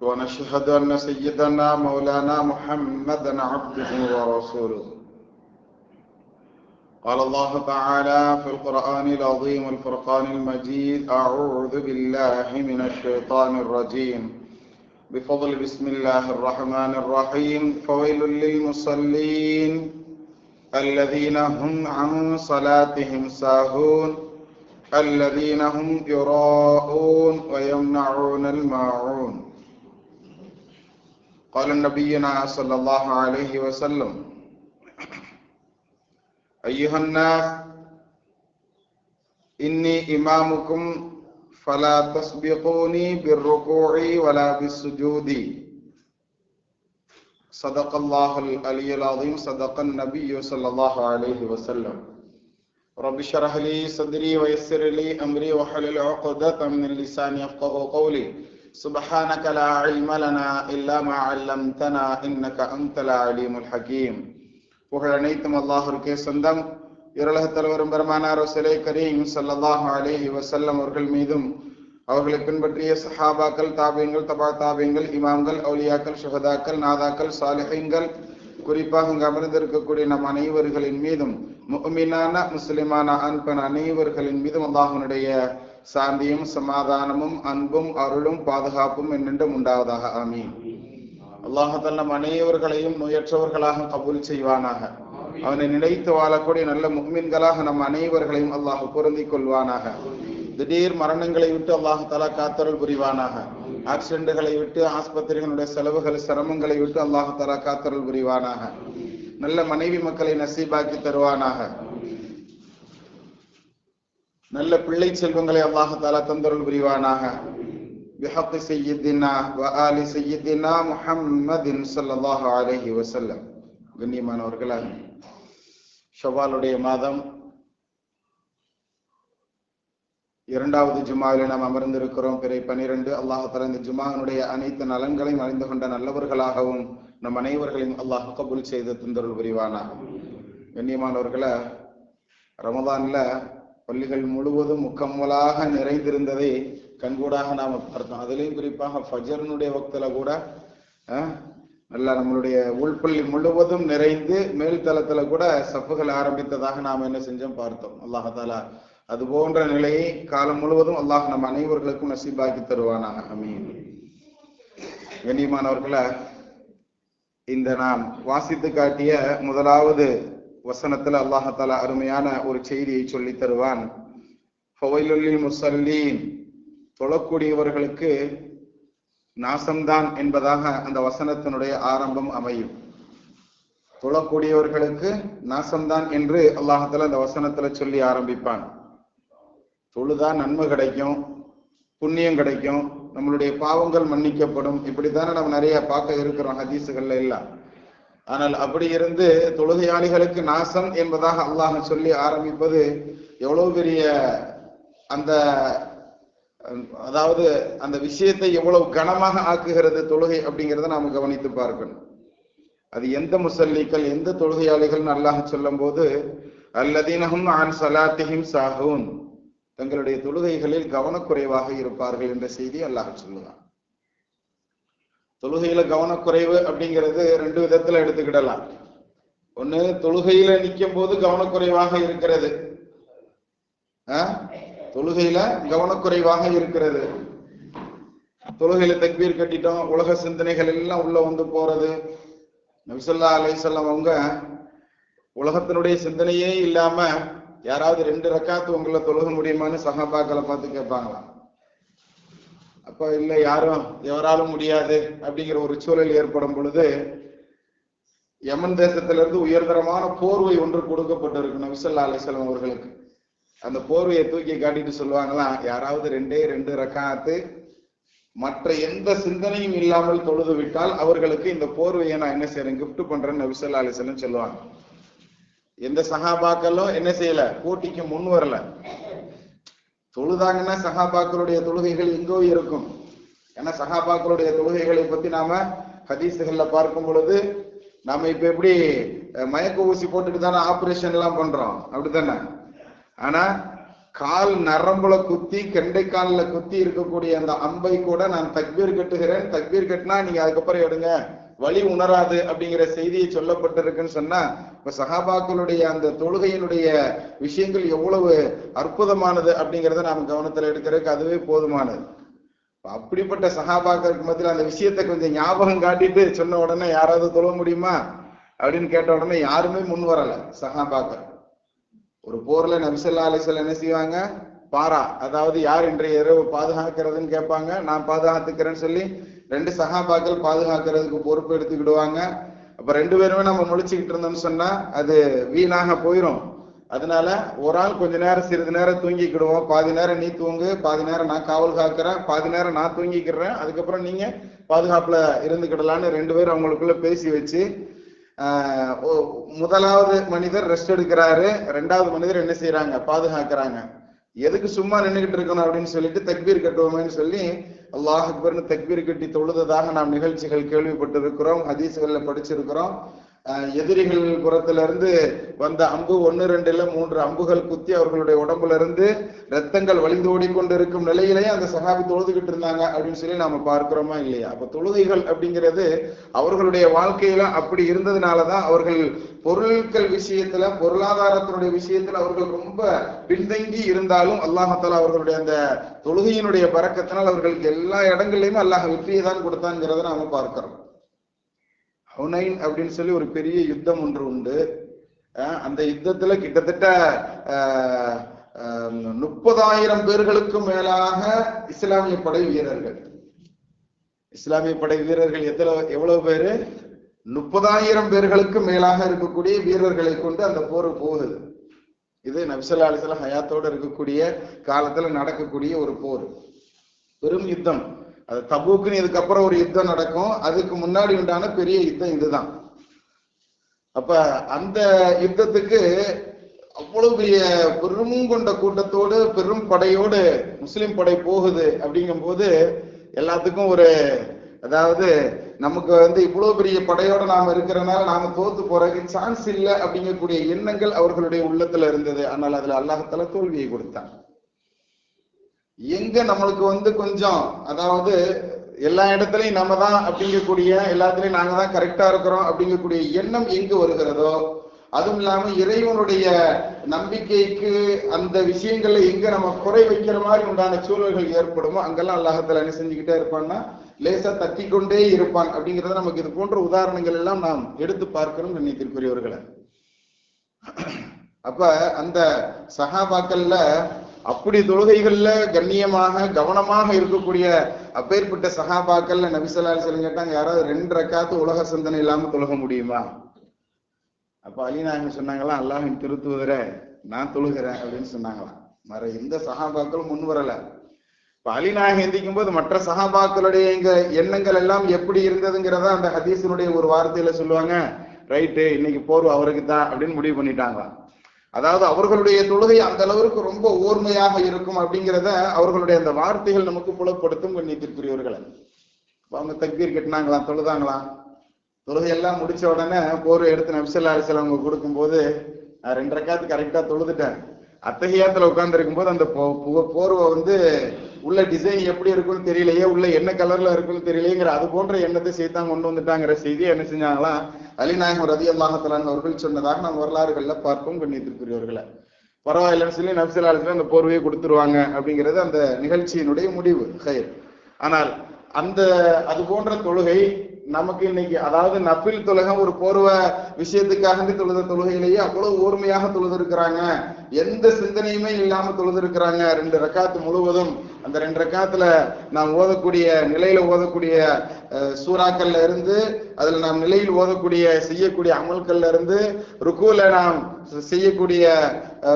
ونشهد أن سيدنا مولانا محمدا عبده ورسوله. قال الله تعالى في القرآن العظيم الفرقان المجيد أعوذ بالله من الشيطان الرجيم. بفضل بسم الله الرحمن الرحيم. فويل للمصلين الذين هم عن صلاتهم ساهون الذين هم يراءون ويمنعون الماعون. قال نبينا صلى الله عليه وسلم، أيها الناس، إني إمامكم فلا تسبقوني بالركوع ولا بالسجود. صدق الله العلي العظيم، صدق النبي صلى الله عليه وسلم. رب اشرح لي صدري ويسر لي أمري واحلل عقدة من لساني يفقه قولي. سبحانك لا علم لنا إلا ما علمتنا إنك أنت العليم الحكيم புகழ் அனைத்தும் அல்லாஹிற்கே சொந்தம் இருளக தலைவரும் பெருமானார் சிலை கரீம் சல்லல்லாஹு அலேஹி வசல்லம் அவர்கள் மீதும் அவர்களை பின்பற்றிய சஹாபாக்கள் தாபியங்கள் தபா தாபியங்கள் இமாம்கள் அவுலியாக்கள் சுகதாக்கள் நாதாக்கள் சாலிஹீன்கள் குறிப்பாக இங்கு அமர்ந்திருக்கக்கூடிய நம் அனைவர்களின் மீதும் முகமீனான முஸ்லிமான அன்பன் அனைவர்களின் மீதும் அல்லாஹனுடைய சாந்தியும் சமாதானமும் அன்பும் அருளும் பாதுகாப்பும் என்னென்றும் உண்டாவதாக. ஆமீன். அல்லாஹால நம் அனைவர்களையும் நோயற்றவர்களாக கபூல் செய்வானாக. அவனை நினைத்து வாழக்கூடிய நல்ல முக்மீன்களாக நம் அனைவர்களையும் அல்லாஹ் பொருந்திக் கொள்வானாக. திடீர் மரணங்களை விட்டு அல்லாஹ் தலா காத்தருள் புரிவானாக. ஆக்சிடென்ட்களை விட்டு ஆஸ்பத்திரிகளுடைய செலவுகள் சிரமங்களை விட்டு அல்லாஹ் தலா காத்தருள் புரிவானாக. நல்ல மனைவி மக்களை நசீபாக்கி தருவானாக. நல்ல பிள்ளை செல்வங்களை அல்லாஹாலா தந்தருள் புரிவானாக بحق سيدنا وآل سيدنا محمد صلى الله عليه وسلم கண்ணியமானவர்களாக ஷவாலுடைய மாதம் இரண்டாவது ஜுமாவில் நாம் அமர்ந்திருக்கிறோம் பிறை பனிரெண்டு அல்லாஹால இந்த ஜுமாவினுடைய அனைத்து நலன்களையும் அறிந்து கொண்ட நல்லவர்களாகவும் நம் அனைவர்களையும் அல்லாஹ் கபுல் செய்து தந்தருள் புரிவானாக கண்ணியமானவர்களை ரமதான்ல பள்ளிகள் முழுவதும் முக்கம்மலாக நிறைந்திருந்ததை கண்கூடாக நாம பார்த்தோம். அதுலயும் குறிப்பாக ஃபஜர்னுடைய வக்தில் கூட நல்லா நம்மளுடைய உள்பள்ளி முழுவதும் நிறைந்து மேல்தளத்தில் கூட சப்புகள் ஆரம்பித்ததாக நாம் என்ன செஞ்சோம் பார்த்தோம். அல்லாஹாலா அது போன்ற நிலையை காலம் முழுவதும் அல்லாஹ் நம் அனைவர்களுக்கும் நசீபாக்கி தருவானாக. அமீன் கண்ணியமானவர்களை இந்த நாம் வாசித்து காட்டிய முதலாவது வசனத்துல அல்லாஹால அருமையான ஒரு செய்தியை சொல்லி தருவான். முசல்லீன் தொழக்கூடியவர்களுக்கு நாசம்தான் என்பதாக அந்த வசனத்தினுடைய ஆரம்பம் அமையும். தொழக்கூடியவர்களுக்கு நாசம்தான் என்று அல்லாஹால அந்த வசனத்துல சொல்லி ஆரம்பிப்பான். தொழுதா நன்மை கிடைக்கும் புண்ணியம் கிடைக்கும் நம்மளுடைய பாவங்கள் மன்னிக்கப்படும். இப்படித்தானே நம்ம நிறைய பார்க்க இருக்கிறோம் ஹதீஸுகள்ல எல்லாம். ஆனால் அப்படி இருந்து தொழுகையாளிகளுக்கு நாசம் என்பதாக அல்லாஹ் சொல்லி ஆரம்பிப்பது எவ்வளவு பெரிய அந்த அதாவது அந்த விஷயத்தை எவ்வளவு கனமாக ஆக்குகிறது தொழுகை அப்படிங்கிறத நாம் கவனித்து பார்க்கணும். அது எந்த முசல்லிக்கள் எந்த தொழுகையாளிகள் அல்லாஹ் சொல்லும் போது அல்லதீனகும் ஆன் சலாத்திஹிம் சாஹூன். தங்களுடைய தொழுகைகளில் கவனக்குறைவாக இருப்பார்கள் என்ற செய்தி அல்லாஹ் சொல்லுவான். தொழுகையில கவனக்குறைவு அப்படிங்கிறது ரெண்டு விதத்துல எடுத்துக்கிடலாம். ஒண்ணு தொழுகையில நிற்கும் போது கவனக்குறைவாக இருக்கிறது. தொழுகையில கவனக்குறைவாக இருக்கிறது. தொழுகையில தக்பீர் கட்டிட்டோம் உலக சிந்தனைகள் எல்லாம் உள்ள வந்து போறது. நபிசல்லா அலைசல்லாம் அவங்க உலகத்தினுடைய சிந்தனையே இல்லாம யாராவது ரெண்டு ரக்காத்து உங்களை தொழுக முடியுமான்னு சகாபாக்களை பார்த்து கேட்பாங்களாம். அப்ப இல்ல யாரும் எவராலும் முடியாது அப்படிங்கிற ஒரு சூழல் ஏற்படும் பொழுது யமன் தேசத்திலிருந்து உயர்தரமான போர்வை ஒன்று கொடுக்கப்பட்டிருக்கு நபிசல்லா அலிசல்லாம் அவர்களுக்கு. அந்த போர்வையை தூக்கி காட்டிட்டு சொல்லுவாங்களாம் யாராவது ரெண்டே ரெண்டு ரக்காத்து மற்ற எந்த சிந்தனையும் இல்லாமல் தொழுது விட்டால் அவர்களுக்கு இந்த போர்வையை நான் என்ன செய்யறேன் கிஃப்ட் பண்றேன்னு நபி ஸல்லல்லாஹு சொல்லுவாங்க. எந்த சகாபாக்களும் என்ன செய்யல போட்டிக்கு முன் வரல. தொழுதாங்கன்னா சஹாபாக்களுடைய தொழுகைகள் எங்கோ இருக்கும். ஏன்னா சஹாபாக்களுடைய தொழுகைகளை பத்தி நாம ஹதீஸுகள்ல பார்க்கும் பொழுது நாம இப்ப எப்படி மயக்க ஊசி போட்டுட்டு தானே ஆபரேஷன் எல்லாம் பண்றோம். அப்படித்தானே? ஆனா கால் நரம்புல குத்தி கெண்டைக்காலில் குத்தி இருக்கக்கூடிய அந்த அம்பை கூட நான் தக்பீர் கட்டுகிறேன். தக்பீர் கட்டினா நீங்க அதுக்கப்புறம் எடுங்க. வழி உணராது அப்படிங்கிற செய்தியை சொல்லப்பட்டிருக்குன்னு சொன்னா இப்ப சஹாபாக்களுடைய அந்த தொழுகையினுடைய விஷயங்கள் எவ்வளவு அற்புதமானது அப்படிங்கிறத நாம கவனத்துல எடுக்கிறதுக்கு அதுவே போதுமானது. அப்படிப்பட்ட சகாபாக்களுக்கு மத்தியில் அந்த விஷயத்தை கொஞ்சம் ஞாபகம் காட்டிட்டு சொன்ன உடனே யாராவது தொழ முடியுமா அப்படின்னு கேட்ட உடனே யாருமே முன் வரல சகாபாக்கள். ஒரு போர்ல நபிசல்லா அலிசல்ல என்ன செய்வாங்க? பாரா. அதாவது யார் இன்றைய இரவு பாதுகாக்கிறதுன்னு கேட்பாங்க. நான் பாதுகாத்துக்கிறேன்னு சொல்லி ரெண்டு சகாபாக்கள் பாதுகாக்கிறதுக்கு பொறுப்பு எடுத்துக்கிடுவாங்க அப்ப ரெண்டு பேருமே நம்ம முழிச்சுக்கிட்டு இருந்தோம்னு சொன்னா அது வீணாக போயிடும் அதனால ஒரு ஆள் கொஞ்ச நேரம் சிறிது நேரம் தூங்கிக்கிடுவோம். பாதி நேரம் நீ தூங்கு பாதி நேரம் நான் காவல் காக்கிறேன் பாதி நேரம் நான் தூங்கிக்கிறேன். அதுக்கப்புறம் நீங்க பாதுகாப்புல இருந்துக்கிடலான்னு ரெண்டு பேரும் அவங்களுக்குள்ள பேசி வச்சு முதலாவது மனிதர் ரெஸ்ட் எடுக்கிறாரு. ரெண்டாவது மனிதர் என்ன செய்யறாங்க பாதுகாக்கிறாங்க. எதுக்கு சும்மா நின்றுகிட்டு இருக்கணும் அப்படின்னு சொல்லிட்டு தக்பீர் கட்டுவோமேன்னு சொல்லி அல்லாஹ் அக்பர்னு தக்பீர் கட்டி தொழுததாக நாம் நிகழ்ச்சிகள் கேள்விப்பட்டிருக்கிறோம் ஹதீஸ்கள்ல படிச்சிருக்கிறோம். எதிரிகள் புறத்துல இருந்து வந்த அம்பு ஒன்னு ரெண்டுல மூன்று அம்புகள் குத்தி அவர்களுடைய உடம்புல இருந்து ரத்தங்கள் வழிந்து ஓடிக்கொண்டிருக்கும் நிலையிலேயே அந்த சகாபி தொழுதுகிட்டு இருந்தாங்க அப்படின்னு சொல்லி நாம பார்க்கிறோமா இல்லையா? அப்ப தொழுகைகள் அப்படிங்கிறது அவர்களுடைய வாழ்க்கையில அப்படி இருந்ததுனாலதான் அவர்கள் பொருட்கள் விஷயத்துல பொருளாதாரத்தினுடைய விஷயத்துல அவர்கள் ரொம்ப பின்தங்கி இருந்தாலும் அல்லாஹத்தால அவர்களுடைய அந்த தொழுகையினுடைய பறக்கத்தினால் அவர்களுக்கு எல்லா இடங்கள்லயுமே அல்லாஹ் வெற்றியை தான் கொடுத்தாங்கிறத நாம பார்க்கிறோம். ஹுனைன் அப்படின்னு சொல்லி ஒரு பெரிய யுத்தம் ஒன்று உண்டு. அந்த யுத்தத்துல கிட்டத்தட்ட முப்பதாயிரம் பேர்களுக்கும் மேலாக இஸ்லாமிய படை வீரர்கள். இஸ்லாமிய படை வீரர்கள் எத்தனை எவ்வளவு பேரு? முப்பதாயிரம் பேர்களுக்கு மேலாக இருக்கக்கூடிய வீரர்களை கொண்டு அந்த போர் போகுது. இது நபிசல்லா அலிஸ்லாம் ஹயாத்தோடு இருக்கக்கூடிய காலத்துல நடக்கக்கூடிய ஒரு போர். பெரும் யுத்தம். அது தபூக்குன்னு இதுக்கப்புறம் ஒரு யுத்தம் நடக்கும். அதுக்கு முன்னாடி உண்டான பெரிய யுத்தம் இதுதான். அப்ப அந்த யுத்தத்துக்கு அவ்வளவு பெரிய பெரும் கொண்ட கூட்டத்தோடு பெரும் படையோடு முஸ்லிம் படை போகுது அப்படிங்கும்போது எல்லாத்துக்கும் ஒரு அதாவது நமக்கு வந்து இவ்வளவு பெரிய படையோட நாம இருக்கிறனால நாம தோத்து போறதுக்கு சான்ஸ் இல்லை அப்படிங்கக்கூடிய எண்ணங்கள் அவர்களுடைய உள்ளத்துல இருந்தது. ஆனால் அதுல அல்லாஹத்தால தோல்வியை கொடுத்தான். எங்க நம்மளுக்கு வந்து கொஞ்சம் அதாவது எல்லா இடத்துலையும் நம்ம தான் அப்படிங்கக்கூடிய எல்லாத்துலயும் நாங்க தான் கரெக்டா இருக்கிறோம் அப்படிங்கக்கூடிய எண்ணம் எங்கு வருகிறதோ அதுவும் இல்லாம இறைவனுடைய நம்பிக்கைக்கு அந்த விஷயங்கள்ல எங்க நம்ம குறை வைக்கிற மாதிரி உண்டான சூழல்கள் ஏற்படுமோ அங்கெல்லாம் அல்லாஹத்துல என்ன செஞ்சுக்கிட்டே இருப்பான்னா லேசா தட்டி கொண்டே இருப்பான் அப்படிங்கறத நமக்கு இது போன்ற உதாரணங்கள் எல்லாம் நாம் எடுத்து பார்க்கிறோம் நினைத்திருக்கிறவர்களை அப்ப அந்த சகாபாக்கள்ல அப்படி தொழுகைகள்ல கண்ணியமாக கவனமாக இருக்கக்கூடிய அப்பேற்பட்ட சகாபாக்கள்ல நபிசல்லால் சொல்லி கேட்டாங்க யாராவது ரெண்டு ரக்காத்து உலக சிந்தனை இல்லாம தொழுக முடியுமா? அப்ப அலிநாயகம் சொன்னாங்களாம் அல்லாஹின் திருத்துவதர நான் தொழுகிறேன் அப்படின்னு சொன்னாங்களாம். மற எந்த சகாபாக்களும் முன் வரல. இப்ப அலிநாயகம் எந்திக்கும் போது மற்ற சகாபாக்களுடைய இங்க எண்ணங்கள் எல்லாம் எப்படி இருந்ததுங்கிறத அந்த ஹதீசனுடைய ஒரு வார்த்தையில சொல்லுவாங்க. ரைட்டு இன்னைக்கு போர்வு அவருக்கு தான் அப்படின்னு முடிவு பண்ணிட்டாங்களாம். அதாவது அவர்களுடைய தொழுகை அந்த அளவிற்கு ரொம்ப ஓர்மையாக இருக்கும் அப்படிங்கிறத அவர்களுடைய அந்த வார்த்தைகள் நமக்கு புலப்படுத்தும் கண்ணியத்திற்குரியவர்கள். அவங்க தக்பீர் கட்டினாங்களாம் தொழுதாங்களாம். தொழுகை எல்லாம் முடிச்ச உடனே போர் எடுத்து நபிசல்லா அலிசல் அவங்க கொடுக்கும்போது நான் ரெண்டரை காத்து கரெக்டா தொழுதுட்டேன். அத்தகையாத்துல உட்கார்ந்து போது அந்த போ- போர்வை வந்து உள்ள டிசைன் எப்படி இருக்கும்னு தெரியலையே உள்ள என்ன கலர்ல இருக்கும்னு தெரியலையேங்கிற அது போன்ற எண்ணத்தை செய்தான் கொண்டு வந்துட்டாங்கிற செய்தி என்ன செஞ்சாங்களாம் அலிநாயகம் ரதி அல்லாஹத்தலான் அவர்கள் சொன்னதாக நம்ம வரலாறுகள்ல பார்ப்போம் கண்ணியத்திற்குரியவர்களை. பரவாயில்லைன்னு சொல்லி நபிசல்லா அந்த போர்வையை கொடுத்துருவாங்க அப்படிங்கிறது அந்த நிகழ்ச்சியினுடைய முடிவு கயிர். ஆனால் அந்த அது போன்ற தொழுகை நமக்கு இன்னைக்கு அதாவது நபில் தொழுகை ஒரு போர்வ விஷயத்துக்காக தொழுத தொழுகையிலேயே அவ்வளவு ஓர்மையாக தொழுது இருக்கிறாங்க எந்த சிந்தனையுமே இல்லாம தொழுதிருக்கிறாங்க. ரெண்டு ரக்காத்து முழுவதும் அந்த ரெண்டு ரக்காத்துல நாம் ஓதக்கூடிய நிலையில ஓதக்கூடிய சூறாக்கள்ல இருந்து அதுல நாம் நிலையில் ஓதக்கூடிய செய்யக்கூடிய அமல்கள்ல இருந்து ருக்குல நாம் செய்யக்கூடிய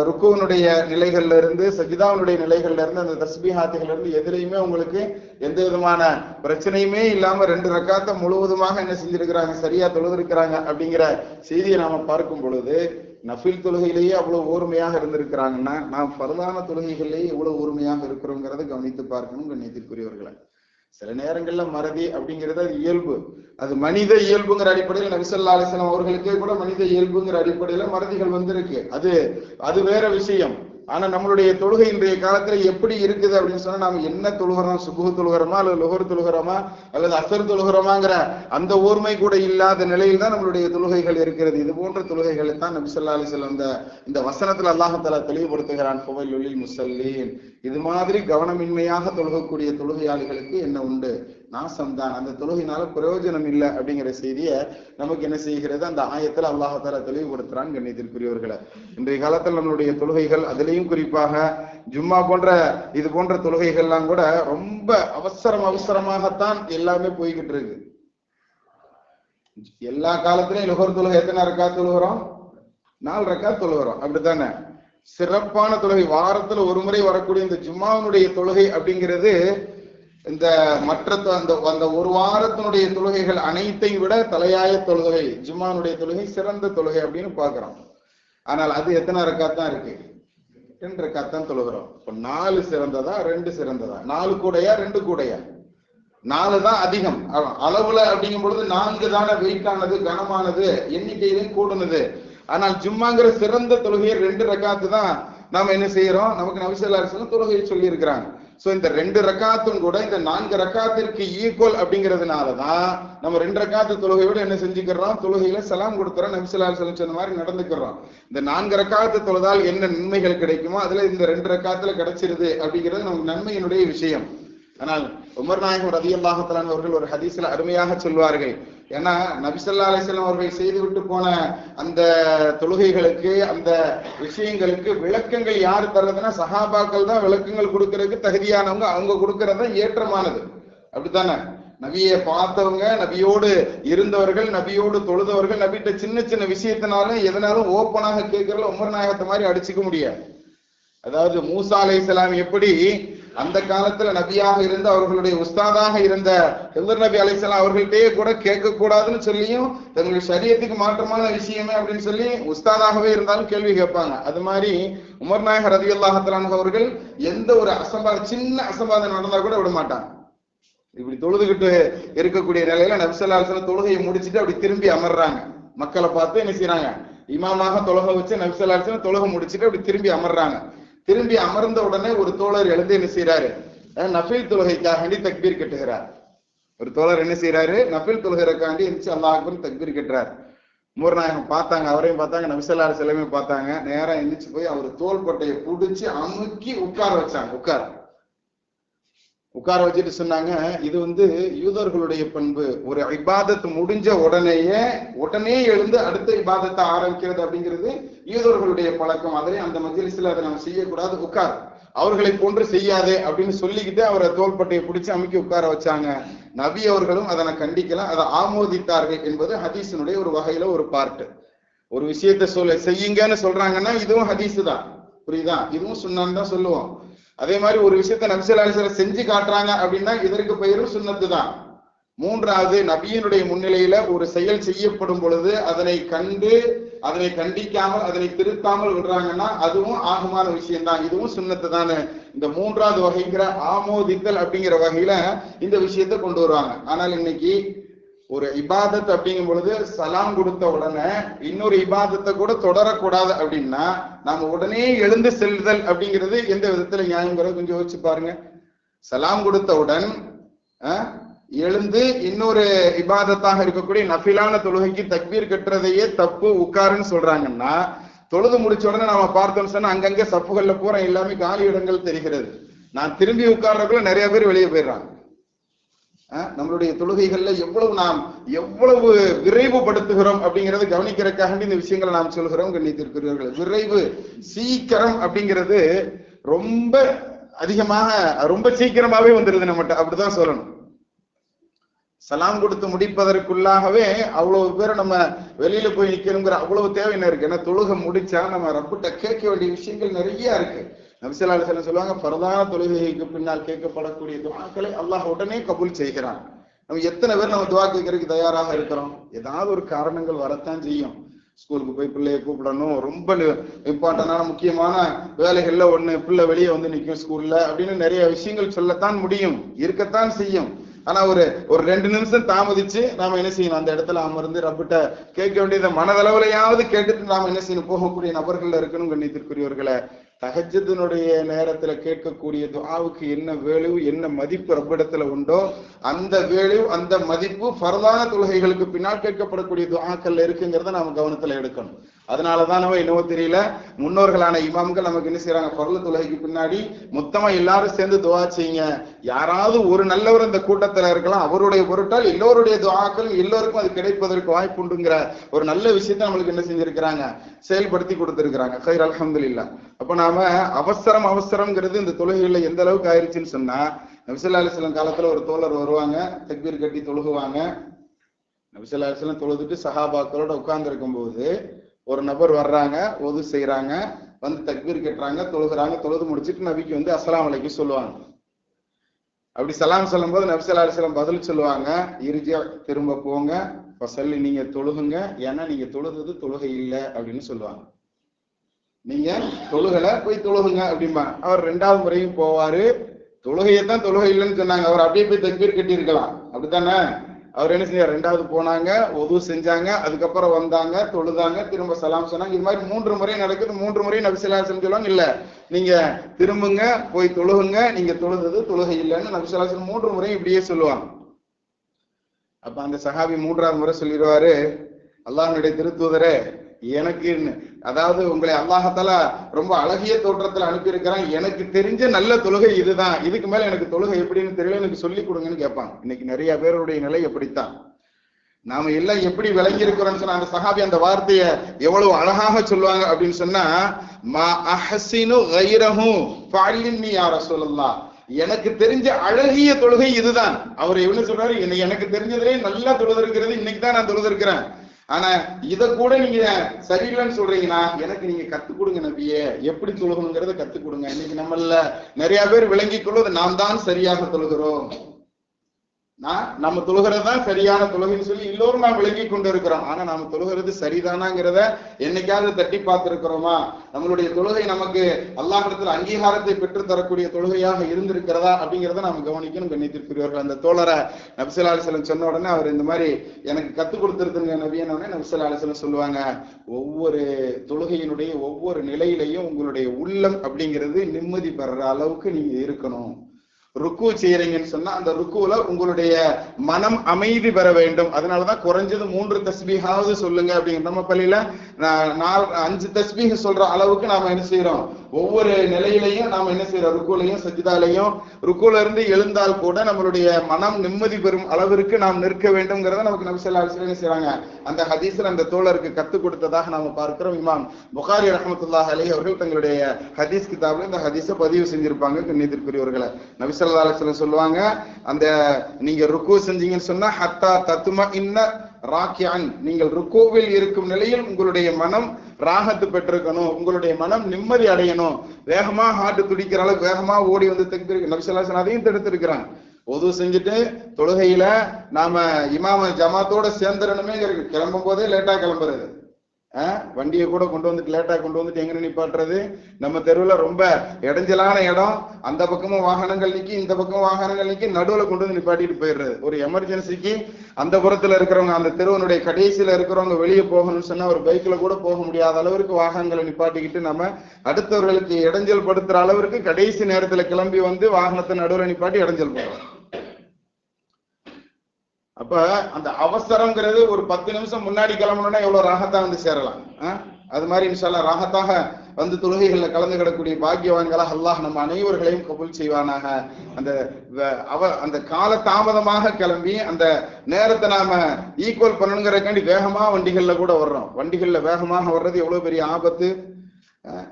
ருக்குவனுடைய நிலைகள்ல இருந்து சஜிதாவுடைய நிலைகள்ல இருந்து அந்த தஸ்பீஹாத்துகள்ல இருந்து எதிரையுமே உங்களுக்கு எந்த விதமான பிரச்சனையுமே இல்லாம ரெண்டு ரக்காத்த முழுவதுமாக என்ன செஞ்சிருக்கிறாங்க? சரியா தொழுதிருக்கிறாங்க அப்படிங்கிற செய்தியை நாம பார்க்கும் பொழுது நஃபில் தொழுகையிலேயே அவ்வளவு ஓர்மையாக இருந்திருக்கிறாங்கன்னா நாம் பரதான தொழுகைகளிலேயே எவ்வளவு ஓர்மையாக இருக்கிறோங்கிறத கவனித்து பார்க்கணும் கண்ணியத்திற்குரியவர்களை. சில நேரங்கள்ல மறதி அப்படிங்கிறது அது இயல்பு. அது மனித இயல்புங்கிற அடிப்படையில் நபிசல்லா அலிஸ்லாம் அவர்களுக்கே கூட மனித இயல்புங்கிற அடிப்படையில மறதிகள் வந்திருக்கு. அது அது வேற விஷயம். ஆனா நம்மளுடைய தொழுகை இன்றைய காலத்துல எப்படி இருக்குது அப்படின்னு சொன்னா நாம என்ன தொழுகிறோம்? சுபுகு தொழுகிறோமா? அல்லது லுகர் தொழுகிறோமா? அல்லது அசர் தொழுகிறோமாங்கிற அந்த ஓர்மை கூட இல்லாத நிலையில் தான் நம்மளுடைய தொழுகைகள் இருக்கிறது. இது போன்ற தொழுகைகளை தான் நபிசல்லா ஸல்லல்லாஹு அலைஹி இந்த இந்த வசனத்துல அல்லாஹ் தெளிவுபடுத்துகிறான். ஃபவைலுலில் முசல்லீன் இது மாதிரி கவனமின்மையாக தொழுகக்கூடிய தொழுகையாளிகளுக்கு என்ன உண்டு? நாசம்தான். அந்த தொழுகையினால பிரயோஜனம் இல்லை அப்படிங்கிற செய்தியை நமக்கு என்ன செய்கிறது? அந்த ஆயத்தில் அல்லாஹால தெளிவுபடுத்துறான் கண்ணியத்திற்குரியவர்களை இன்றைய காலத்தில் நம்மளுடைய தொழுகைகள் அதுலேயும் குறிப்பாக ஜும்மா போன்ற இது போன்ற தொழுகைகள்லாம் கூட ரொம்ப அவசரம் அவசரமாகத்தான் எல்லாமே போய்கிட்டு இருக்கு. எல்லா காலத்திலையும் லுகர் தொழுகை எத்தனை ரக்கா தொழுகிறோம்? நாலு ரக்கா தொழுகிறோம். அப்படித்தானே? சிறப்பான தொழுகை. வாரத்துல ஒரு முறை வரக்கூடிய இந்த ஜும்மாவினுடைய தொழுகை அப்படிங்கிறது இந்த மற்ற தொ- அந்த அந்த ஒரு வாரத்தினுடைய தொழுகைகள் அனைத்தையும் விட தலையாய தொழுகை ஜும்மானுடைய தொழுகை சிறந்த தொழுகை அப்படின்னு பாக்குறோம் ஆனால் அது எத்தனை ரக்காத்தான் இருக்கு? ரெண்டு ரக்காத்தான் தொழுகிறோம். இப்போ நாலு சிறந்ததா ரெண்டு சிறந்ததா? நாலு கூடையா ரெண்டு கூடையா? நாலு தான் அதிகம். அளவுல அப்படிங்கும் பொழுது நான்கு தானே வெயிட்டானது கனமானது எண்ணிக்கையிலும் கூடுனது. ஆனால் ஜும்மாங்கிற சிறந்த தொழுகையை ரெண்டு ரக்காத்து தான் நாம என்ன செய்யறோம்? நமக்கு நபிசல்லாசலம் தொழுகையை சொல்லி இருக்கிறாங்க சோ இந்த ரெண்டு ரக்காத்தும் கூட இந்த நான்கு ரக்காத்திற்கு ஈக்குவல் அப்படிங்கிறதுனாலதான் நம்ம ரெண்டு ரக்காத்து தொழுகையோட என்ன செஞ்சுக்கிறோம்? தொழுகையில சலாம் கொடுத்துறோம் நபிசல்லாசலம் சொன்ன மாதிரி நடந்துக்கிறோம். இந்த நான்கு ரக்காத்து தொழுதால் என்ன நன்மைகள் கிடைக்குமோ அதுல இந்த ரெண்டு ரக்காத்துல கிடைச்சிருது அப்படிங்கிறது நமக்கு நன்மையினுடைய விஷயம். ஆனால் உமர் நாயகம் ரதி அல்லாஹத்தலான் அவர்கள் ஒரு ஹதீஸ்ல அருமையாக சொல்வார்கள். ஏன்னா நபிசல்லா அலிஸ்லாம் அவர்கள் செய்துவிட்டு போன அந்த தொழுகைகளுக்கு அந்த விஷயங்களுக்கு விளக்கங்கள் யார் தர்றதுன்னா சஹாபாக்கள் தான் விளக்கங்கள் கொடுக்கறதுக்கு தகுதியானவங்க அவங்க கொடுக்கறது தான் ஏற்றமானது. அப்படித்தானே? நபியை பார்த்தவங்க நபியோடு இருந்தவர்கள் நபியோடு தொழுதவர்கள் நபிட்ட சின்ன சின்ன விஷயத்தினாலும் எதனாலும் ஓப்பனாக கேட்கறதுல உமர் நாயகத்தை மாதிரி அடிச்சுக்க முடியாது. அதாவது மூசா அலை எப்படி அந்த காலத்துல நபியாக இருந்து அவர்களுடைய உஸ்தாதாக இருந்த ஹிதர் நபி அலைஹிஸ்ஸலாம் அவர்கள்ட்டே கூட கேட்க கூடாதுன்னு சொல்லியும் தங்களுடைய சரியத்துக்கு மாற்றமான விஷயமே அப்படின்னு சொல்லி உஸ்தாதாகவே இருந்தாலும் கேள்வி கேட்பாங்க. அது மாதிரி உமர் நாயகர் ரதி அவர்கள் எந்த ஒரு அசம்பா சின்ன அசம்பாதம் நடந்தா கூட விட மாட்டாங்க. இப்படி தொழுதுகிட்டு இருக்கக்கூடிய நிலையில நபிசல்லாசன தொழுகையை முடிச்சிட்டு அப்படி திரும்பி அமர்றாங்க. மக்களை பார்த்து என்ன செய்யறாங்க இமாமாக தொழுகை வச்சு நபிசல்லாசன தொழுகை முடிச்சிட்டு அப்படி திரும்பி அமர்றாங்க. திரும்பி அமர்ந்த உடனே ஒரு தோழர் எழுந்து என்ன செய்யறாரு நஃபில் தொழுகைக்காகண்டி தக்பீர் கட்டுகிறார். ஒரு தோழர் என்ன செய்யறாரு நஃபில் தொழுகிறக்காண்டி எந்திரிச்சு அல்லாஹ் தக்பீர் கட்டுறார். மூர்நாயகம் பார்த்தாங்க அவரையும் பார்த்தாங்க நபிசல்லார் செலவையும் பார்த்தாங்க. நேரம் எந்திரிச்சு போய் அவர் தோல் கொட்டையை புடிச்சு அமுக்கி உட்கார வச்சாங்க உட்கார. உட்கார வச்சுட்டு சொன்னாங்க இது வந்து யூதர்களுடைய பண்பு. ஒரு இபாதத் முடிஞ்ச உடனேயே உடனே எழுந்து அடுத்த இபாதத்தை ஆரம்பிக்கிறது அப்படிங்கிறது யூதர்களுடைய பழக்கம். அதே அந்த மஜிலிஸ்ல அதை நம்ம செய்யக்கூடாது உட்கார். அவர்களை போன்று செய்யாதே அப்படின்னு சொல்லிக்கிட்டு அவரை தோள்பட்டையை பிடிச்சு அமுக்கி உட்கார வச்சாங்க. நபி அவர்களும் அதனை கண்டிக்கலாம் அதை ஆமோதித்தார்கள் என்பது ஹதீஸினுடைய ஒரு வகையில ஒரு பார்ட் ஒரு விஷயத்த சொல்ல செய்யுங்கன்னு சொல்றாங்கன்னா இதுவும் ஹதீஸ் தான் புரியுதா? இதுவும் சொன்னான்னு தான் சொல்லுவோம். அதே மாதிரி ஒரு விஷயத்த நபிசல்லாசில செஞ்சு காட்டுறாங்க அப்படின்னா இதற்கு பெயரும் சுண்ணத்து தான். மூன்றாவது நபியினுடைய முன்னிலையில ஒரு செயல் செய்யப்படும் பொழுது அதனை கண்டு அதனை கண்டிக்காமல் அதனை திருத்தாமல் விடுறாங்கன்னா அதுவும் ஆகமான விஷயம் தான் இதுவும் சுண்ணத்து தானே. இந்த மூன்றாவது வகைங்கிற ஆமோதித்தல் அப்படிங்கிற வகையில இந்த விஷயத்தை கொண்டு வருவாங்க. ஆனால் இன்னைக்கு ஒரு இபாதத் அப்படிங்கும் பொழுது சலாம் கொடுத்த உடனே இன்னொரு இபாதத்தை கூட தொடரக்கூடாது அப்படின்னா நாம உடனே எழுந்து செல்லுதல் அப்படிங்கிறது எந்த விதத்துல நியாயங்கிறத கொஞ்சம் யோசிச்சு பாருங்க. சலாம் கொடுத்தவுடன் எழுந்து இன்னொரு இபாதத்தாக இருக்கக்கூடிய நஃபிலான தொழுகைக்கு தக்பீர் கட்டுறதையே தப்பு உட்காருன்னு சொல்றாங்கன்னா தொழுது முடிச்ச உடனே நாம பார்த்தோம்னு சொன்னா அங்கங்க சப்புகள்ல பூரா எல்லாமே காலி இடங்கள் தெரிகிறது. நான் திரும்பி உட்கார்றதுக்குள்ள நிறைய பேர் வெளியே போயிடுறாங்க. நம்மளுடைய தொழுகைகள்ல எவ்வளவு நாம் எவ்வளவு விரைவுபடுத்துகிறோம் அப்படிங்கறத கவனிக்கிறதுக்காக இந்த விஷயங்களை நாம் சொல்கிறோம் கண்ணித்திருக்கிறீர்கள் விரைவு சீக்கிரம் அப்படிங்கிறது ரொம்ப அதிகமாக ரொம்ப சீக்கிரமாவே வந்துருது நம்மகிட்ட. அப்படிதான் சொல்லணும். சலாம் கொடுத்து முடிப்பதற்குள்ளாகவே அவ்வளவு பேரை நம்ம வெளியில போய் நிக்கணுங்கிற அவ்வளவு தேவை என்ன இருக்கு? ஏன்னா தொழுகை முடிச்சா நம்ம ரப்பிட்ட கேட்க வேண்டிய விஷயங்கள் நிறைய இருக்கு. நபிசல்லா அலைஹி சொல்லுவாங்க பிரதான தொழுகைக்கு பின்னால் கேட்கப்படக்கூடிய துவாக்களை அல்லாஹ் உடனே கபூல் செய்கிறான். நம்ம எத்தனை பேர் நம்ம துவா கேட்கறதுக்கு தயாராக இருக்கிறோம்? ஏதாவது ஒரு காரணங்கள் வரத்தான் செய்யும். ஸ்கூலுக்கு போய் பிள்ளைய கூப்பிடணும் ரொம்ப இம்பார்ட்டன்டான முக்கியமான வேலைகள்ல ஒண்ணு பிள்ளை வெளியே வந்து நிக்கும் ஸ்கூல்ல அப்படின்னு நிறைய விஷயங்கள் சொல்லத்தான் முடியும் இருக்கத்தான் செய்யும். ஆனா ஒரு ஒரு ரெண்டு நிமிஷம் தாமதிச்சு நாம என்ன செய்யணும்? அந்த இடத்துல அமர்ந்து ரப்பிட்ட கேட்க வேண்டியதை மனதளவுலையாவது கேட்டுட்டு நாம என்ன செய்யணும்? போகக்கூடிய நபர்கள் இருக்கணும் கண்ணியத்திற்குரியவர்களை தகஜத்தினுடைய நேரத்துல கேட்கக்கூடிய துவாவுக்கு என்ன வேல்யூ என்ன மதிப்பு ரப்பிடத்துல உண்டோ அந்த வேல்யூ அந்த மதிப்பு பரதான தொழுகைகளுக்கு பின்னால் கேட்கப்படக்கூடிய துவாக்கள்ல இருக்குங்கிறத நாம கவனத்துல எடுக்கணும். அதனாலதான் நம்ம என்னவோ தெரியல. முன்னோர்களான இமாம்கள் நமக்கு என்ன செய்யறாங்க பரல தொழுகைக்கு பின்னாடி மொத்தமா எல்லாரும் சேர்ந்து துவா செய்யுங்க. யாராவது ஒரு நல்லவர் இந்த கூட்டத்துல இருக்கலாம். அவருடைய பொருட்டால் எல்லோருடைய துவாக்கள் எல்லோருக்கும் அது கிடைப்பதற்கு வாய்ப்பு உண்டுங்கிற ஒரு நல்ல விஷயத்தை நம்மளுக்கு என்ன செஞ்சிருக்கிறாங்க? செயல்படுத்தி கொடுத்திருக்கிறாங்க. ஹைர் அல்ஹம்துலில்லாஹ் அப்ப நாம அவசரம் அவசரம்ங்கிறது இந்த தொழுகைகள்ல எந்த அளவுக்கு ஆயிருச்சுன்னு சொன்னா நபிசல்லா அலிஸ்லாம் காலத்துல ஒரு தோழர் வருவாங்க. தக்பீர் கட்டி தொழுகுவாங்க. நபிசல்லா அலிஸ்லாம் தொழுதுட்டு சஹாபாக்களோட உட்கார்ந்து இருக்கும்போது ஒரு நபர் வர்றாங்க ஒது செய்யறாங்க வந்து தக்பீர் கட்டுறாங்க தொழுகிறாங்க தொழுது முடிச்சிட்டு நபிக்கு வந்து அஸ்லாம் அலைக்கும் சொல்லுவாங்க. அப்படி சலாம் சொல்லும்போது நபிசல்லா அலிஸ்லாம் பதில் சொல்லுவாங்க இறுதியா திரும்ப போங்க சொல்லி நீங்க தொழுகுங்க ஏன்னா நீங்க தொழுது தொழுகை இல்லை அப்படின்னு சொல்லுவாங்க. நீங்க தொழுகல போய் தொழுகுங்க அப்படிம்பா. அவர் ரெண்டாவது முறையும் போவாரு தொழுகையை தான் தொழுகை இல்லைன்னு சொன்னாங்க அவர் அப்படியே போய் தக்பீர் கட்டி இருக்கலாம் அப்படித்தானே? அவர் என்ன செஞ்சார்? ரெண்டாவது போனாங்க ஒது செஞ்சாங்க அதுக்கப்புறம் வந்தாங்க தொழுதாங்க திரும்ப சலாம் சொன்னாங்க. இது மாதிரி மூன்று முறை நடக்குது. மூன்று முறை நபிசல்லா சொல்லுவாங்க இல்ல. நீங்க திரும்புங்க போய் தொழுகுங்க. நீங்க தொழுதது தொழுகை இல்லைன்னு நபிசல்லா மூன்று முறை இப்படியே சொல்லுவாங்க. அப்ப அந்த சஹாபி மூன்றாவது முறை சொல்லிடுவாரு அல்லாஹனுடைய திருத்தூதரே எனக்கு அதாவது உங்களை அல்லாஹத்தால ரொம்ப அழகிய தோற்றத்துல அனுப்பியிருக்கிறான். எனக்கு தெரிஞ்ச நல்ல தொழுகை இதுதான். இதுக்கு மேல எனக்கு தொழுகை எப்படின்னு தெரியல. எனக்கு சொல்லி கொடுங்கன்னு கேட்பாங்க. இன்னைக்கு நிறைய பேருடைய நிலை எப்படித்தான்? நாம எல்லாம் எப்படி விளங்கி இருக்கிறோம்னு சொன்னா அந்த சஹாபி அந்த வார்த்தையை எவ்வளவு அழகாக சொல்லுவாங்க அப்படின்னு சொன்னா மா அஹசினு கைரஹு பாலின் யார சொல்லலாம் எனக்கு தெரிஞ்ச அழகிய தொழுகை இதுதான். அவர் என்ன சொல்றாரு? எனக்கு தெரிஞ்சதுலேயே நல்லா தொழுதிருக்கிறது இன்னைக்கு தான் நான் தொழுதிருக்கிறேன் ஆனா இத கூட நீங்க சரியில்லைன்னு சொல்றீங்கன்னா எனக்கு நீங்க கத்து கொடுங்க நபியே. எப்படி தொழுகணுங்கிறத கத்து கொடுங்க. இன்னைக்கு நம்மள நிறைய பேர் விளங்கிக் கொள்வது நாம் தான் சரியாக தொழுகிறோம் நான் நம்ம தொழுகிறது தான் சரியான தொழுகைன்னு சொல்லி எல்லோரும் நான் விளங்கி கொண்டு இருக்கிறோம் ஆனா நாம தொழுகிறது சரிதானாங்கிறத என்னைக்காவது தட்டி பார்த்திருக்கிறோமா? நம்மளுடைய தொழுகை நமக்கு அல்லாஹிடத்தில் அங்கீகாரத்தை பெற்று தரக்கூடிய தொழுகையாக இருந்திருக்கிறதா அப்படிங்கிறத நாம கவனிக்கணும் கண்ணித்திருக்கிறவர்கள் அந்த தோழரை நபிசல்லா அலிஸ்லம் சொன்ன உடனே அவர் இந்த மாதிரி எனக்கு கத்துக் கொடுத்துருதுங்க நபியான உடனே நபிசல்லா சொல்லுவாங்க ஒவ்வொரு தொழுகையினுடைய ஒவ்வொரு நிலையிலையும் உங்களுடைய உள்ளம் அப்படிங்கிறது நிம்மதி பெற அளவுக்கு நீங்க இருக்கணும். ருக்கு செய்யறீங்கன்னு சொன்னா அந்த ருக்குல உங்களுடைய மனம் அமைதி பெற வேண்டும். அதனாலதான் குறைஞ்சது மூன்று தஸ்பீகாவது சொல்லுங்க அப்படிங்கிற நம்ம பள்ளியில நாலு அஞ்சு தஸ்பீக சொல்ற அளவுக்கு நாம என்ன செய்யறோம் ஒவ்வொரு நிலையிலையும் நாம என்ன செய்யறோம்? ருக்குலையும் சஜிதாலையும் ருக்குல இருந்து எழுந்தால் கூட நம்மளுடைய மனம் நிம்மதி பெறும் அளவிற்கு நாம் நிற்க வேண்டும்ங்கிறத நமக்கு நபிசல்லா அலிஸ்லாம் என்ன செய்யறாங்க அந்த ஹதீஸ்ல அந்த தோழருக்கு கற்றுக் கொடுத்ததாக நாம பார்க்கிறோம். இமாம் புகாரி ரஹமத்துல்லாஹ் அலி அவர்கள் தங்களுடைய ஹதீஸ் கிதாபில் இந்த ஹதீஸை பதிவு செஞ்சிருப்பாங்க கண்ணியத்திற்குரியவர்களை. நபிசல்லா அலிஸ்லாம் சொல்லுவாங்க அந்த நீங்க ருக்கு செஞ்சீங்கன்னு சொன்னா ஹத்தா தத்தும இன்ன ராக்கியான் நீங்கள் ருக்கோவில் இருக்கும் நிலையில் உங்களுடைய மனம் ராகத்து பெற்றிருக்கணும். உங்களுடைய மனம் நிம்மதி அடையணும். வேகமா ஹார்ட் துடிக்கிற அளவுக்கு வேகமா ஓடி வந்து தெற்கு நபிசல்லாசன் அதையும் தடுத்திருக்கிறான் ஒது செஞ்சுட்டு தொழுகையில நாம இமாம ஜமாத்தோட சேர்ந்துடணுமே கிளம்பும் போதே லேட்டா கிளம்புறது. வண்டியை கூட கொண்டு வந்துட்டு லேட்டா கொண்டு வந்துட்டு எங்க நிப்பாட்டுறது? நம்ம தெருவுல ரொம்ப இடைஞ்சலான இடம். அந்த பக்கமும் வாகனங்கள் நிற்கி இந்த பக்கமும் வாகனங்கள் நிற்கி நடுவில் கொண்டு வந்து நிப்பாட்டிட்டு போயிடுறது. ஒரு எமர்ஜென்சிக்கு அந்த புறத்துல இருக்கிறவங்க அந்த தெருவனுடைய கடைசியில இருக்கிறவங்க வெளியே போகணும்னு சொன்னா ஒரு பைக்ல கூட போக முடியாத அளவிற்கு வாகனங்களை நிப்பாட்டிக்கிட்டு நம்ம அடுத்தவர்களுக்கு இடைஞ்சல் படுத்துற அளவிற்கு கடைசி நேரத்துல கிளம்பி வந்து வாகனத்தை நடுவில் நிப்பாட்டி இடைஞ்சல் போகிறோம் அப்ப அந்த அவசரம்ங்கிறது ஒரு பத்து நிமிஷம் முன்னாடி கிளம்பணும்னா எவ்வளவு ராகத்தா வந்து சேரலாம் அது மாதிரி இன்ஷால்லா ராகத்தாக வந்து தொழுகைகள்ல கலந்துகிடக்கூடிய பாக்கியவான்களாக அல்லாஹ் நம்ம அனைவர்களையும் கபூல் செய்வானாக. அந்த அவ அந்த கால தாமதமாக கிளம்பி அந்த நேரத்தை நாம ஈக்குவல் பண்ணணுங்கிறக்காண்டி வேகமா வண்டிகள்ல கூட வர்றோம் வண்டிகள்ல வேகமாக வர்றது எவ்வளவு பெரிய ஆபத்து?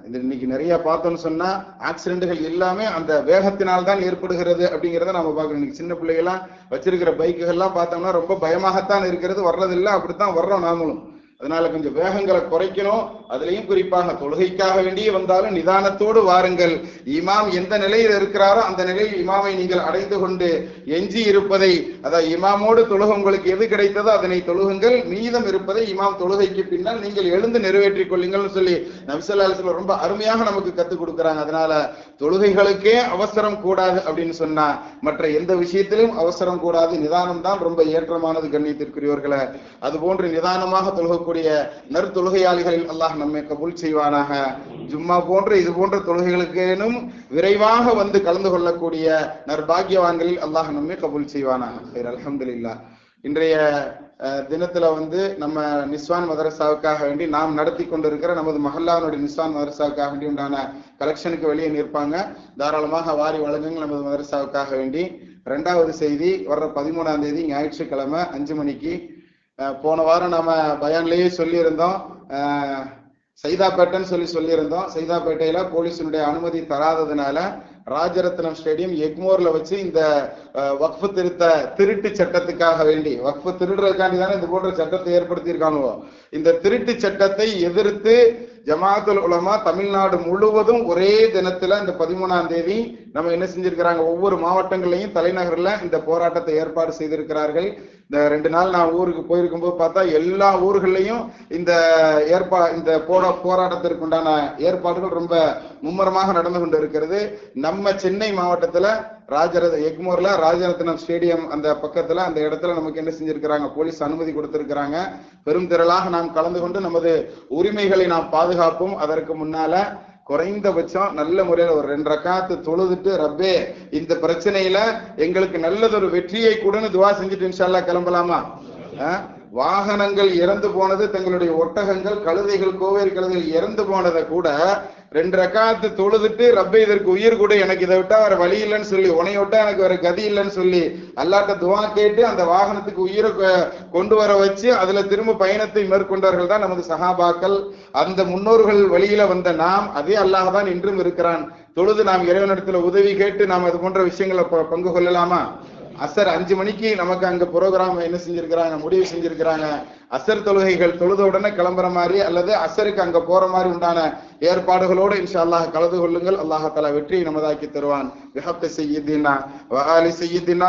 இது இன்னைக்கு நிறைய பார்த்தோம்னு சொன்னா ஆக்சிடென்ட்கள் எல்லாமே அந்த வேகத்தினால் தான் ஏற்படுகிறது அப்படிங்கிறத நம்ம பார்க்கணும். இன்னைக்கு சின்ன பிள்ளைகள்லாம் வச்சிருக்கிற பைக்குகள்லாம் பார்த்தோம்னா ரொம்ப பயமாகத்தான் இருக்கிறது. வர்றதில்லை அப்படித்தான் வர்றோம் நாமளும். அதனால கொஞ்சம் வேகங்களை குறைக்கணும். அதுலயும் குறிப்பாக தொழுகைக்காக வேண்டியே வந்தாலும் நிதானத்தோடு வாருங்கள். இமாம் எந்த நிலையில் இருக்கிறாரோ அந்த நிலையில் இமாமை நீங்கள் அடைந்து கொண்டு எஞ்சி இருப்பதை அதாவது இமாமோடு தொழுக உங்களுக்கு எது கிடைத்ததோ அதனை தொழுகுங்கள். மீதம் இருப்பதை இமாம் தொழுகைக்கு பின்னால் நீங்கள் எழுந்து நிறைவேற்றிக் கொள்ளுங்கள்னு சொல்லி நபிசல்லாஸ்ல ரொம்ப அருமையாக நமக்கு கத்துக் கொடுக்குறாங்க. அதனால தொழுகைகளுக்கே அவசரம் கூடாது அப்படின்னு சொன்னா மற்ற எந்த விஷயத்திலும் அவசரம் கூடாது. நிதானம் தான் ரொம்ப ஏற்றமானது கண்ணியத்திற்குரியவர்களை. அது போன்று நிதானமாக தொழுகக்கூடிய நற்தொழுகையாளிகளில் அல்லாஹ் நம்மை கபுல் செய்வானாக. ஜும்மா போன்ற இது போன்ற தொழுகைகளுக்கேனும் விரைவாக வந்து கலந்து கொள்ளக்கூடிய நற்பாக்கியவான்களில் அல்லாஹ் நம்மை கபூல் செய்வானாக. அல்ஹம்துலில்லாஹ். இன்றைய தினத்துல வந்து நம்ம நிஸ்வான் மதரசாவுக்காக வேண்டி நாம் நடத்தி கொண்டிருக்கிற நமது மஹல்லாவினுடைய நிஸ்வான் மதரசாவுக்காக வேண்டி உண்டான கலெக்ஷனுக்கு வெளியே நிற்பாங்க. தாராளமாக வாரி வழங்குங்கள் நமது மதரசாவுக்காக வேண்டி. ரெண்டாவது செய்தி வர்ற பதிமூணாம் தேதி ஞாயிற்றுக்கிழமை அஞ்சு மணிக்கு போன வாரம் நம்ம பயன்லயே சொல்லியிருந்தோம். சைதாப்பேட்டைன்னு சொல்லி சொல்லியிருந்தோம். சைதாப்பேட்டையில போலீஸினுடைய அனுமதி தராததுனால ராஜரத்னம் ஸ்டேடியம் எக்மோர்ல வச்சு இந்த வக்ஃபு திருத்த திருட்டு சட்டத்துக்காக வேண்டி வக்ஃபு திருடுறதுக்காண்டி தானே இந்த போன்ற சட்டத்தை ஏற்படுத்தி இருக்காங்களோ இந்த திருட்டு சட்டத்தை எதிர்த்து ஜமாத்துல் உலமா தமிழ்நாடு முழுவதும் ஒரே தினத்துல இந்த பதிமூணாம் தேதி நம்ம என்ன செஞ்சிருக்கிறாங்க? ஒவ்வொரு மாவட்டங்கள்லயும் தலைநகர்ல இந்த போராட்டத்தை ஏற்பாடு செய்திருக்கிறார்கள். இந்த ரெண்டு நாள் நான் ஊருக்கு போயிருக்கும் போது பார்த்தா எல்லா ஊர்கள்லையும் இந்த ஏற்பா இந்த போரா போராட்டத்திற்கு உண்டான ஏற்பாடுகள் ரொம்ப மும்முரமாக நடந்து கொண்டு இருக்கிறது நம்ம சென்னை மாவட்டத்தில் ராஜரத எக்மோர்ல ராஜரத்னம் ஸ்டேடியம் அந்த பக்கத்துல அந்த இடத்துல நமக்கு என்ன செஞ்சிருக்கிறாங்க? போலீஸ் அனுமதி கொடுத்திருக்கிறாங்க. பெரும் திரளாக நாம் கலந்து கொண்டு நமது உரிமைகளை நாம் பாதுகாப்போம். அதற்கு முன்னால குறைந்தபட்சம் நல்ல முறையில் ஒரு ரெண்டு ரக்காத்து தொழுதுட்டு ரப்பே இந்த பிரச்சனையில எங்களுக்கு நல்லதொரு வெற்றியை கூட துவா செஞ்சுட்டு இன்ஷால்லா கிளம்பலாமா? ஆஹ் வாகனங்கள் இறந்து போனது தங்களுடைய ஒட்டகங்கள் கழுதைகள் கோவேரி கழுதைகள் இறந்து போனதை கூட ரெண்டு ரக்காத்து தொழுதுட்டு ரப்பை இதற்கு உயிர் கூட எனக்கு இதை விட்டா வேற வழி இல்லைன்னு சொல்லி உனைய விட்டா எனக்கு வேற கதி இல்லைன்னு சொல்லி அல்லாட்ட துவா கேட்டு அந்த வாகனத்துக்கு உயிரை கொ- கொண்டு வர வச்சு அதுல திரும்ப பயணத்தை மேற்கொண்டவர்கள் தான் நமது சகாபாக்கள் அந்த முன்னோர்கள் வழியில வந்த நாம் அதே அல்லாஹ் தான் இன்றும் இருக்கிறான். தொழுது நாம் இறைவனிடத்துல உதவி கேட்டு நாம் அது போன்ற விஷயங்களை ப- பங்கு கொள்ளலாமா? அசர் அஞ்சு மணிக்கு நமக்கு அங்க புரோகிராம் என்ன செஞ்சிருக்கிறாங்க முடிவு செஞ்சிருக்கிறாங்க. அசர் தொழுகைகள் தொழுத உடனே கிளம்புற மாதிரி அல்லது அசருக்கு அங்க போற மாதிரி உண்டான ஏற்பாடுகளோடு இன்ஷா அல்லாஹ் கலந்து கொள்ளுங்கள். அல்லாஹ் தலா வெற்றியை நமதாக்கி தருவான். விஹப்த செய்யுதினா வஆலி செய்யுதினா